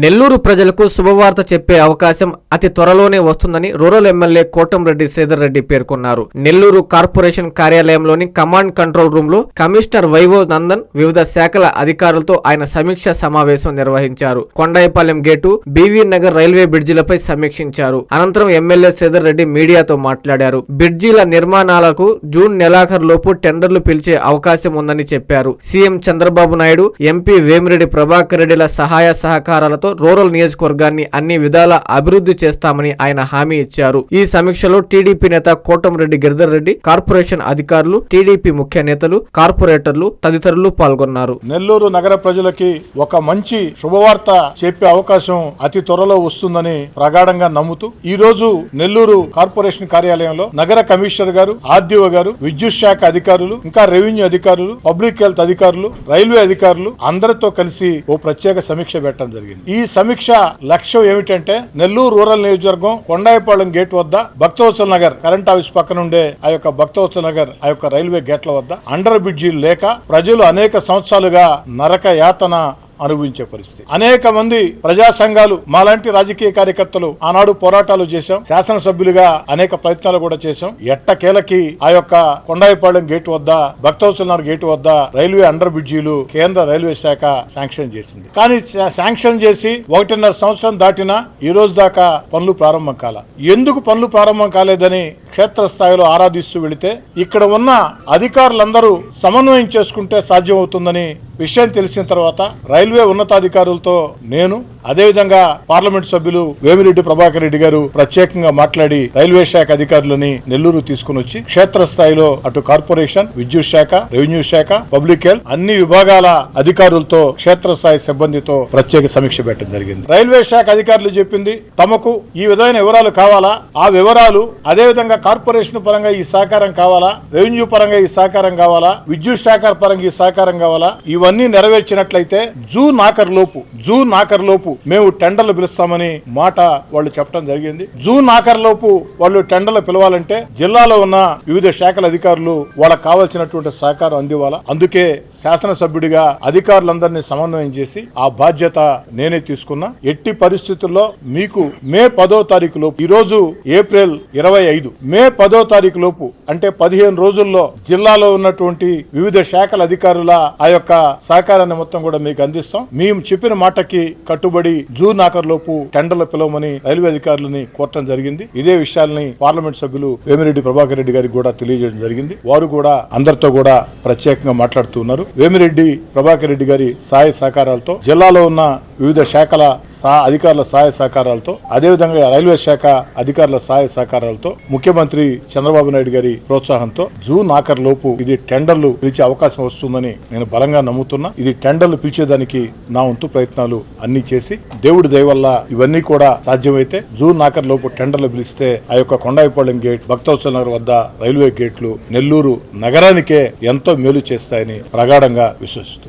నెల్లూరు ప్రజలకు శుభవార్త చెప్పే అవకాశం అతి త్వరలోనే వస్తుందని రూరల్ ఎమ్మెల్యే కోటంరెడ్డి శ్రీధర్ రెడ్డి పేర్కొన్నారు. నెల్లూరు కార్పొరేషన్ కార్యాలయంలోని కమాండ్ కంట్రోల్ రూమ్లో కమిషనర్ వైభవ్ నందన్ వివిధ శాఖల అధికారులతో ఆయన సమీక్ష సమావేశం నిర్వహించారు. Kondayapalem gate BV Nagar railway బ్రిడ్జిలపై సమీక్షించారు. అనంతరం ఎమ్మెల్యే శ్రీధర్ రెడ్డి మీడియాతో మాట్లాడారు. బ్రిడ్జిల నిర్మాణాలకు జూన్ నెలాఖరు లోపు టెండర్లు పిలిచే అవకాశం ఉందని చెప్పారు. సీఎం చంద్రబాబు నాయుడు ఎంపీ వేమిరెడ్డి ప్రభాకర్ రెడ్డిల సహాయ సహకారాలతో రూరల్ నియోజకవర్గాన్ని అన్ని విధాల అభివృద్ధి చేస్తామని ఆయన హామీ ఇచ్చారు. ఈ సమీక్షలో టీడీపీ నేత కోటంరెడ్డి గిరిధర్ రెడ్డి కార్పొరేషన్ అధికారులు టీడీపీ ముఖ్య నేతలు కార్పొరేటర్లు తదితరులు పాల్గొన్నారు. నెల్లూరు నగర ప్రజలకి ఒక మంచి శుభవార్త చెప్పే అవకాశం అతి త్వరలో వస్తుందని ప్రగాఢంగా నమ్ముతూ ఈ రోజు నెల్లూరు కార్పొరేషన్ కార్యాలయంలో నగర కమిషనర్ గారు ఆర్డీఓ గారు విద్యుత్ శాఖ అధికారులు ఇంకా రెవెన్యూ అధికారులు పబ్లిక్ హెల్త్ అధికారులు రైల్వే అధికారులు అందరితో కలిసి ఓ ప్రత్యేక సమీక్ష పెట్టడం జరిగింది. ఈ ఈ సమీక్ష లక్ష్యం ఏమిటంటే నెల్లూరు రూరల్ నియోజకవర్గం కొండాయిపాళెం గేట్ వద్ద భక్తవత్సల నగర్ కరెంట్ ఆఫీస్ పక్కన ఉండే ఆ యొక్క భక్తవత్సల నగర్ ఆ యొక్క రైల్వే గేట్ల వద్ద అండర్ బ్రిడ్జి లేక ప్రజలు అనేక సంవత్సరాలుగా నరక యాతన అనుభవించే పరిస్థితి. అనేక మంది ప్రజా సంఘాలు మాలాంటి రాజకీయ కార్యకర్తలు ఆనాడు పోరాటాలు చేశాం. శాసనసభ్యులుగా అనేక ప్రయత్నాలు కూడా చేశాం. ఎట్టకేలకి ఆ యొక్క కొండాయిపాళెం గేట్ వద్ద భక్తవత్సలనగర్ గేట్ వద్ద రైల్వే అండర్ బ్రిడ్జీలు కేంద్ర రైల్వే శాఖ శాంక్షన్ చేసింది. కానీ శాంక్షన్ చేసి ఒకటిన్నర సంవత్సరం దాటినా ఈ రోజు దాకా పనులు ప్రారంభం కాల. ఎందుకు పనులు ప్రారంభం కాలేదని క్షేత్రస్థాయిలో ఆరాధిస్తూ వెళితే ఇక్కడ ఉన్న అధికారులందరూ సమన్వయం చేసుకుంటే సాధ్యమవుతుందని విషయం తెలిసిన తర్వాత రైల్వే ఉన్నతాధికారులతో నేను అదేవిధంగా పార్లమెంట్ సభ్యులు వేమిరెడ్డి ప్రభాకర్ రెడ్డి గారు ప్రత్యేకంగా మాట్లాడి రైల్వే శాఖ అధికారులని నెల్లూరు తీసుకుని వచ్చి క్షేత్రస్థాయిలో అటు కార్పొరేషన్ విద్యుత్ శాఖ రెవెన్యూ శాఖ పబ్లిక్ హెల్త్ అన్ని విభాగాల అధికారులతో క్షేత్రస్థాయి సిబ్బందితో ప్రత్యేక సమీక్ష పెట్టడం జరిగింది. రైల్వే శాఖ అధికారులు చెప్పింది తమకు ఈ విధమైన వివరాలు కావాలా? ఆ వివరాలు అదే విధంగా కార్పొరేషన్ పరంగా ఈ సహకారం కావాలా? రెవెన్యూ పరంగా ఈ సహకారం కావాలా? విద్యుత్ శాఖ పరంగా ఈ సహకారం కావాలా? ఇవన్నీ నెరవేర్చినట్లయితే జూన్ ఆఖరు లోపు జూన్ ఆఖరు లోపు మేము టెండర్లు పిలుస్తామని మాట వాళ్ళు చెప్పడం జరిగింది. జూన్ ఆఖరు లోపు వాళ్ళు టెండర్లు పిలవాలంటే జిల్లాలో ఉన్న వివిధ శాఖల అధికారులు వాళ్ళకి కావాల్సినటువంటి సహకారం అందివ్వాలా? అందుకే శాసనసభ్యుడిగా అధికారులందరినీ సమన్వయం చేసి ఆ బాధ్యత నేనే తీసుకున్నా. ఎట్టి పరిస్థితుల్లో మీకు మే పదో తారీఖు లోపు ఈ రోజు ఏప్రిల్ ఇరవై ఐదు మే పదో తారీఖు లోపు అంటే పదిహేను రోజుల్లో జిల్లాలో ఉన్నటువంటి వివిధ శాఖల అధికారుల ఆ యొక్క సహకారాన్ని మొత్తం కూడా మీకు అందిస్తాం. మేము చెప్పిన మాటకి కట్టుబడి జూన్ ఆఖరు లోపు టెండర్లు పిలవమని రైల్వే అధికారులని కోరటం జరిగింది. ఇదే విషయాల్ని పార్లమెంట్ సభ్యులు వేమిరెడ్డి ప్రభాకర్ రెడ్డి గారికి కూడా తెలియజేయడం జరిగింది. వారు కూడా అందరితో కూడా ప్రత్యేకంగా మాట్లాడుతున్నారు వేమిరెడ్డి ప్రభాకర్ రెడ్డి గారి సహాయ సహకారాలతో జిల్లాలో ఉన్న వివిధ శాఖల అధికారుల సహాయ సహకారాలతో అదేవిధంగా రైల్వే శాఖ అధికారుల సహాయ సహకారాలతో ముఖ్యమంత్రి చంద్రబాబు నాయుడు గారి ప్రోత్సాహంతో జూన్ ఆఖరు లోపు ఇది టెండర్లు పిలిచే అవకాశం వస్తుందని నేను బలంగా నమ్ముతున్నా. ఇది టెండర్లు పిలిచేదానికి నా వంతు ప్రయత్నాలు అన్ని చేసి దేవుడి దయవల్ల ఇవన్నీ కూడా సాధ్యమైతే జూన్ ఆఖరు లోపు టెండర్లు పిలిస్తే ఆ యొక్క కొండాయిపాలెం గేట్ భక్తవత్సల నగర్ వద్ద రైల్వే గేట్లు నెల్లూరు నగరానికే ఎంతో మేలు చేస్తాయని ప్రగాఢంగా విశ్వసిస్తూ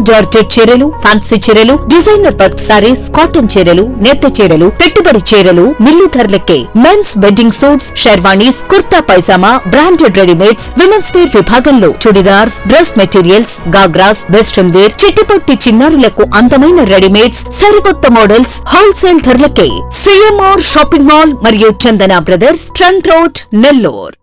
జార్జెట్ చీరలు ఫ్యాన్సీ చీరలు డిజైనర్ వర్క్ సారీస్ కాటన్ చీరలు నేత చీరలు పెట్టుబడి చీరలు మిల్లు ధరలకే. Men's wedding suits sherwanis kurta pyjama branded readymades women's wear విభాగంలో churidars dress materials ghagras western wear చిట్టిపొట్టి చిన్నారులకు అందమైన రెడీమేడ్స్ సరికొత్త మోడల్స్ హోల్సేల్ ధరలకే. సిఎంఆర్ షాపింగ్ మాల్ మరియు Chandana brothers trunk road Nellore